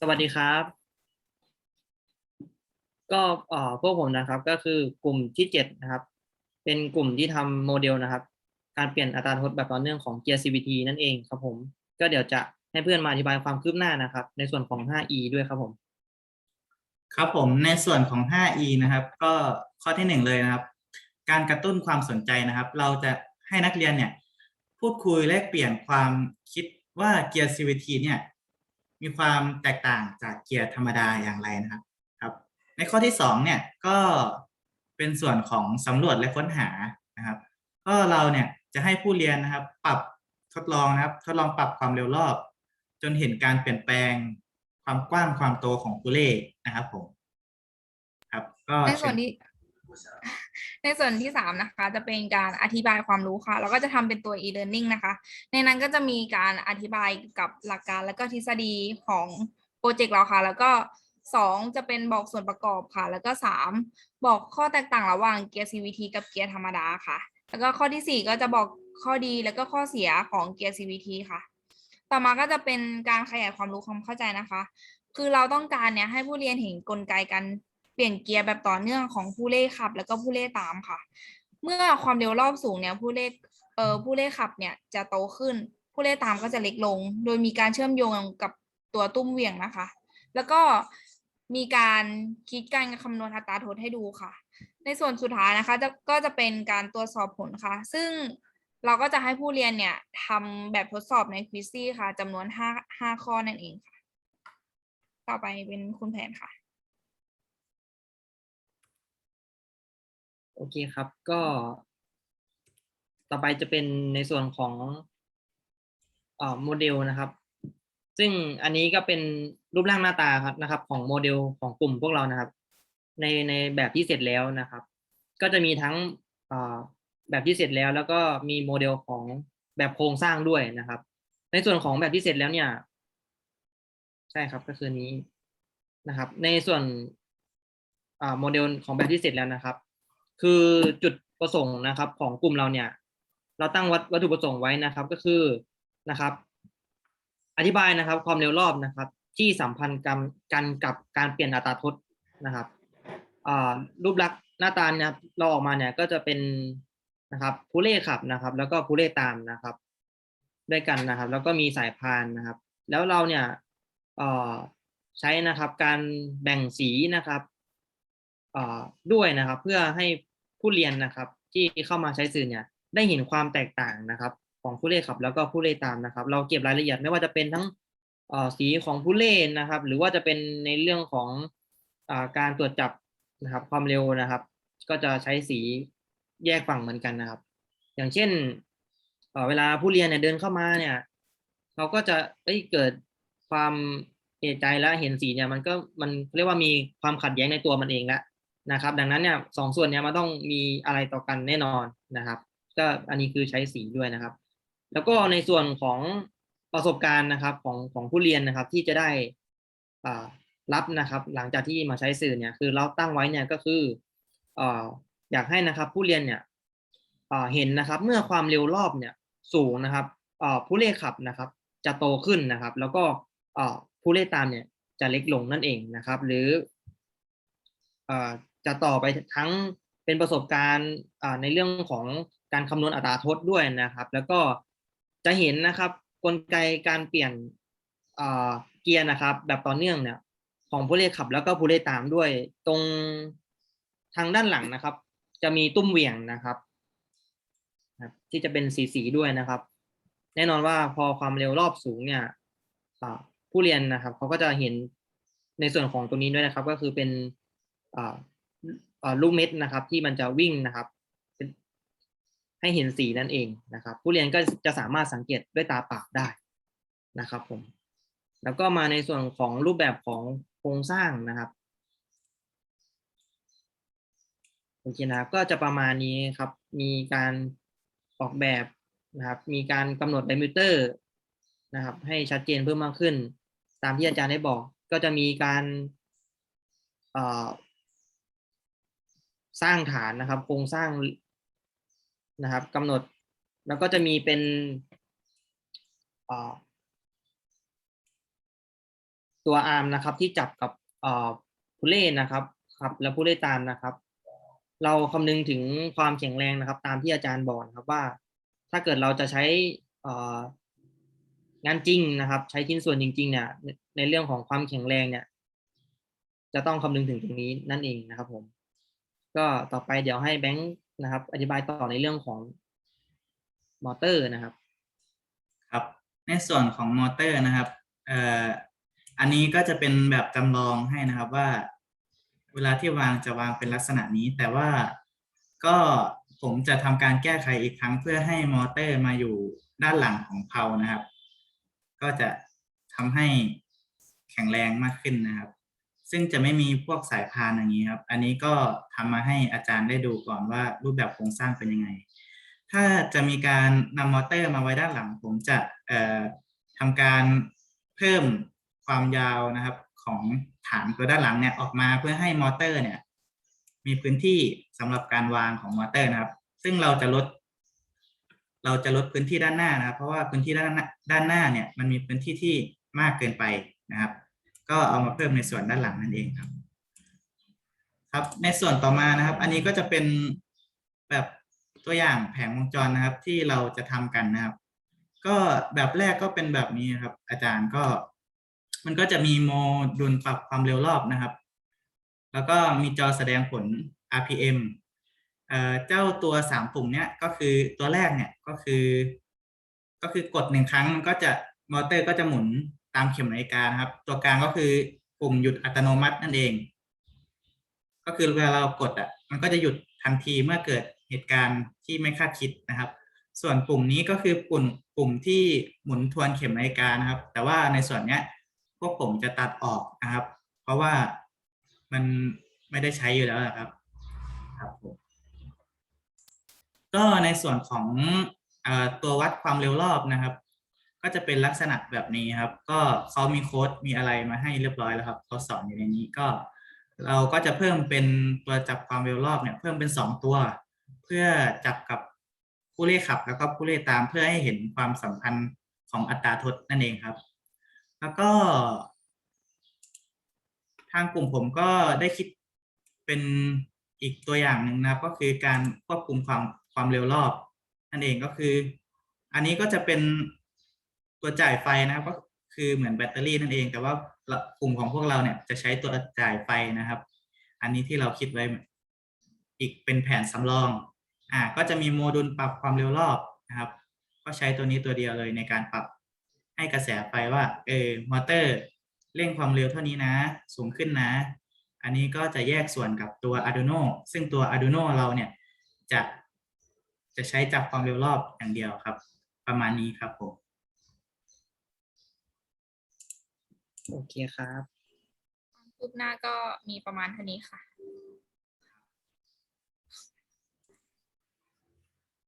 สวัสดีครับ ก็เอ่อพวกผมนะครับ ก็คือกลุ่มที่เจ็ดนะครับ เป็นกลุ่มที่ทำโมเดลนะครับ การเปลี่ยนอัตราทดแบบต่อเนื่องของเกียร์ CVT นั่นเองครับผม ก็เดี๋ยวจะให้เพื่อนมาอธิบายความคืบหน้านะครับ ในส่วนของ 5E ด้วยครับผม ครับผมในส่วนของ 5E นะครับ ก็ข้อที่หนึ่งเลยนะครับ การกระตุ้นความสนใจนะครับ เราจะให้นักเรียนเนี่ย พูดคุยแลกเปลี่ยนความคิดว่าเกียร์ CVT เนี่ย มีความแตกต่างจากเกียร์ธรรมดาอย่างไรนะครับครับ ในข้อที่สองเนี่ยก็เป็นส่วนของสำรวจและค้นหานะครับ ก็เราเนี่ยจะให้ผู้เรียนนะครับ ปรับทดลองนะครับ ทดลองปรับความเร็วรอบ จนเห็นการเปลี่ยนแปลงความกว้างความโตของตัวเลขนะครับผมครับก็ในส่วนเชิญที่ ในส่วนที่สามนะคะ จะเป็นการอธิบายความรู้ค่ะ แล้วก็จะทำเป็นตัว e-learning นะคะ ในนั้นก็จะมีการอธิบายกับหลักการและก็ทฤษฎีของโปรเจกต์เราค่ะ แล้วก็สองจะเป็นบอกส่วนประกอบค่ะ แล้วก็สามบอกข้อแตกต่างระหว่างเกียร์ CVT กับเกียร์ธรรมดาค่ะ แล้วก็ข้อที่สี่ก็จะบอกข้อดีแล้วก็ข้อเสียของเกียร์ CVT ค่ะ ต่อมาก็จะเป็นการขยายความรู้ความเข้าใจนะคะ คือเราต้องการเนี่ยให้ผู้เรียนเห็นกลไกการ ปลี่ยนเกียร์แบบต่อเนื่องของผู้เล่ขับ แล้วก็ผู้เล่ตามค่ะ เมื่อความเร็วรอบสูงเนี่ยผู้เล่เอ่อผู้เล่ขับเนี่ยจะโตขึ้น ผู้เล่ตามก็จะเล็กลง โดยมีการเชื่อมโยงกับตัวตุ้มเหวียงนะคะ แล้วก็มีการคิดการคำนวณอัตราโทษให้ดูค่ะ ในส่วนสุดท้ายนะคะจะก็จะเป็นการตรวจสอบผลค่ะ ซึ่งเราก็จะให้ผู้เรียนเนี่ยทำแบบทดสอบในควิซซี่ค่ะจำนวนห้าห้าข้อนั่นเองค่ะ ต่อไปเป็นคุณแผนค่ะ โอเคครับก็ ต่อไปจะเป็นในส่วนของอโมเดลนะครับ ซึ่งอันนี้ก็เป็นรูปร่างหน้าตาครับนะครับ ของโมเดลของกลุ่มพวกเรานะครับ ในในแบบที่เสร็จแล้วนะครับ ก็จะมีทั้งแบบที่เสร็จแล้ว แล้วก็มีโมเดลของแบบโครงสร้างด้วยนะครับ ในส่วนของแบบที่เสร็จแล้วเนี่ย ใช่ครับก็คือนี้นะครับ ในส่วนโมเดลของแบบที่เสร็จแล้วนะครับ คือจุดประสงค์นะครับ ของกลุ่มเราเนี่ย เราตั้งวัตวัตถุประสงค์ไว้นะครับ ก็คือนะครับ อธิบายนะครับ ความเร็วรอบนะครับ ที่สัมพันธ์กันกันกับการเปลี่ยนอัตราทดนะครับรูปลักษณ์หน้าตาเนี่ยเราออกมาเนี่ยก็จะเป็นนะครับผู้เล่ขับนะครับ แล้วก็ผู้เล่ตามนะครับ ด้วยกันนะครับ แล้วก็มีสายพานนะครับ แล้วเราเนี่ยใช้นะครับ การแบ่งสีนะครับ ด้วยนะครับ เพื่อให้ผู้เรียนนะครับ ที่เข้ามาใช้สื่อเนี่ยได้เห็นความแตกต่างนะครับ ของผู้เล่นขับ แล้วก็ผู้เล่นตามนะครับ เราเก็บรายละเอียดไม่ว่าจะเป็นทั้งสีของผู้เล่นนะครับ หรือว่าจะเป็นในเรื่องของอการตรวจจับนะครับ ความเร็วนะครับ ก็จะใช้สีแยกฝั่งเหมือนกันนะครับ อย่างเช่นเวลาผู้เรียนเนี่ยเดินเข้ามาเนี่ยเขาก็จะเอ้ยเกิดความเอใจแล้วเห็นสีเนี่ยมันก็มันเรียกว่ามีความขัดแย้งในตัวมันเองแล้ว นะครับ ดังนั้นเนี่ยสองส่วนเนี้ยมันต้องมีอะไรต่อกันแน่นอนนะครับ ก็อันนี้คือใช้สีด้วยนะครับ แล้วก็ในส่วนของประสบการณ์นะครับของของผู้เรียนนะครับที่จะได้อ่ารับนะครับ หลังจากที่มาใช้สื่อเนี่ยคือเราตั้งไว้เนี่ยก็คืออ่าอยากให้นะครับ ผู้เรียนเนี่ยอ่าเห็นนะครับ เมื่อความเร็วรอบเนี่ยสูงนะครับอ่าผู้เล่ขับนะครับ จะโตขึ้นนะครับ แล้วก็อ่าผู้เล่ตามเนี่ยจะเล็กลงนั่นเองนะครับ หรืออ่า จะต่อไปทั้งเป็นประสบการณ์ในเรื่องของการคำนวณอัตราโทษด้วยนะครับ แล้วก็จะเห็นนะครับกลไกการเปลี่ยนเกียร์นะครับ แบบต่อเนื่องเนี่ยของผู้เล่นขับแล้วก็ผู้เล่นตามด้วย ตรงทางด้านหลังนะครับ จะมีตุ้มเหวี่ยงนะครับ ที่จะเป็นสีสีด้วยนะครับ แน่นอนว่าพอความเร็วรอบสูงเนี่ยผู้เรียนนะครับเขาก็จะเห็นในส่วนของตรงนี้ด้วยนะครับ ก็คือเป็น ลูกเม็ดนะครับ ที่มันจะวิ่งนะครับ ให้เห็นสีนั่นเองนะครับ ผู้เรียนก็จะสามารถสังเกตด้วยตาเปล่าได้นะครับผมแล้วก็มาในส่วนของรูปแบบของโครงสร้างนะครับโอเคนะก็จะประมาณนี้ครับ มีการออกแบบนะครับ มีการกำหนดไดมิเตอร์นะครับ ให้ชัดเจนเพิ่มมากขึ้น ตามที่อาจารย์ได้บอก ก็จะมีการเอ่อ สร้างฐานนะครับ โครงสร้างนะครับกำหนด แล้วก็จะมีเป็นตัวอาร์มนะครับ ที่จับกับผู้เล่นนะครับครับ และผู้เล่นตามนะครับ เราคำนึงถึงความแข็งแรงนะครับ ตามที่อาจารย์บอกนะครับว่า ถ้าเกิดเราจะใช้งานจริงนะครับ ใช้ชิ้นส่วนจริง ๆ เนี่ย ในในเรื่องของความแข็งแรงเนี่ย จะต้องคำนึงถึงตรงนี้นั่นเองนะครับผม ก็ต่อไปเดี๋ยวให้แบงค์นะครับ อธิบายต่อในเรื่องของมอเตอร์นะครับ ครับ ในส่วนของมอเตอร์นะครับเอ่ออันนี้ก็จะเป็นแบบจำลองให้นะครับว่า เวลาที่วางจะวางเป็นลักษณะนี้ แต่ว่าก็ผมจะทำการแก้ไขอีกครั้งเพื่อให้มอเตอร์มาอยู่ด้านหลังของเพลานะครับ ก็จะทำให้แข็งแรงมากขึ้นนะครับ ซึ่งจะไม่มีพวกสายพานอย่างนี้ครับ อันนี้ก็ทำมาให้อาจารย์ได้ดูก่อนว่ารูปแบบโครงสร้างเป็นยังไง ถ้าจะมีการนำมอเตอร์มาไว้ด้านหลัง ผมจะเอ่อทำการเพิ่มความยาวนะครับของฐานตัวด้านหลังเนี่ยออกมาเพื่อให้มอเตอร์เนี่ยมีพื้นที่สำหรับการวางของมอเตอร์นะครับ ซึ่งเราจะลด เราจะลดพื้นที่ด้านหน้านะครับ เพราะว่าพื้นที่ด้านหน้าด้านหน้าเนี่ยมันมีพื้นที่ที่มากเกินไปนะครับ ก็เอามาเพิ่มในส่วนด้านหลังนั่นเองครับ ครับ ในส่วนต่อมานะครับ อันนี้ก็จะเป็นแบบตัวอย่างแผงวงจรนะครับ ที่เราจะทำกันนะครับ ก็แบบแรกก็เป็นแบบนี้ครับ อาจารย์ก็ มันก็จะมีโมดูลปรับความเร็วรอบนะครับ แล้วก็มีจอแสดงผล RPM เอ่อเจ้าตัวสามปุ่มเนี้ยก็คือตัวแรกเนี่ยก็คือ ก็คือกดหนึ่งครั้งมันก็จะมอเตอร์ก็จะหมุนามเข็มนาฬิกานะครับ ตัวกลางก็คือปุ่มหยุดอัตโนมัตินั่นเอง ก็คือเวลาเรากดอะ มันก็จะหยุดทันทีเมื่อเกิดเหตุการณ์ที่ไม่คาดคิดนะครับ ส่วนปุ่มนี้ก็คือปุ่มปุ่มที่หมุนทวนเข็มนาฬิกานะครับ แต่ว่าในส่วนเนี้ยพวกผมจะตัดออกนะครับ เพราะว่ามันไม่ได้ใช้อยู่แล้วนะครับครับผมก็ในส่วนของอตัววัดความเร็วรอบนะครับ ก็จะเป็นลักษณะแบบนี้ครับ ก็เขามีโค้ดมีอะไรมาให้เรียบร้อยแล้วครับเขาสอนอยู่ในนี้ก็ เราก็จะเพิ่มเป็นตัวจับความเร็วรอบเนี่ยเพิ่มเป็นสองตัว เพื่อจับกับผู้เล่ขับ แล้วก็ผู้เล่ตามเพื่อให้เห็นความสัมพันธ์ของอัตราทดนั่นเองครับ แล้วก็ ทางกลุ่มผมก็ได้คิดเป็นอีกตัวอย่างหนึ่งนะก็คือการควบคุมความความเร็วรอบนั่นเองก็คือ อันนี้ก็จะเป็น ตัวจ่ายไฟนะครับก็คือเหมือนแบตเตอรี่นั่นเอง แต่ว่ากลุ่มของพวกเราเนี่ยจะใช้ตัวจ่ายไฟนะครับ อันนี้ที่เราคิดไว้อีกเป็นแผนสำรองอ่าก็จะมีโมดูลปรับความเร็วรอบนะครับ ก็ใช้ตัวนี้ตัวเดียวเลยในการปรับให้กระแสไฟว่าเออมอเตอร์เร่งความเร็วเท่านี้นะ สูงขึ้นนะ อันนี้ก็จะแยกส่วนกับตัว Arduino ซึ่งตัว Arduino เราเนี่ยจะจะใช้จับความเร็วรอบอย่างเดียวครับ ประมาณนี้ครับผม โอเคครับคืบหน้าก็มีประมาณเท่านี้ค่ะ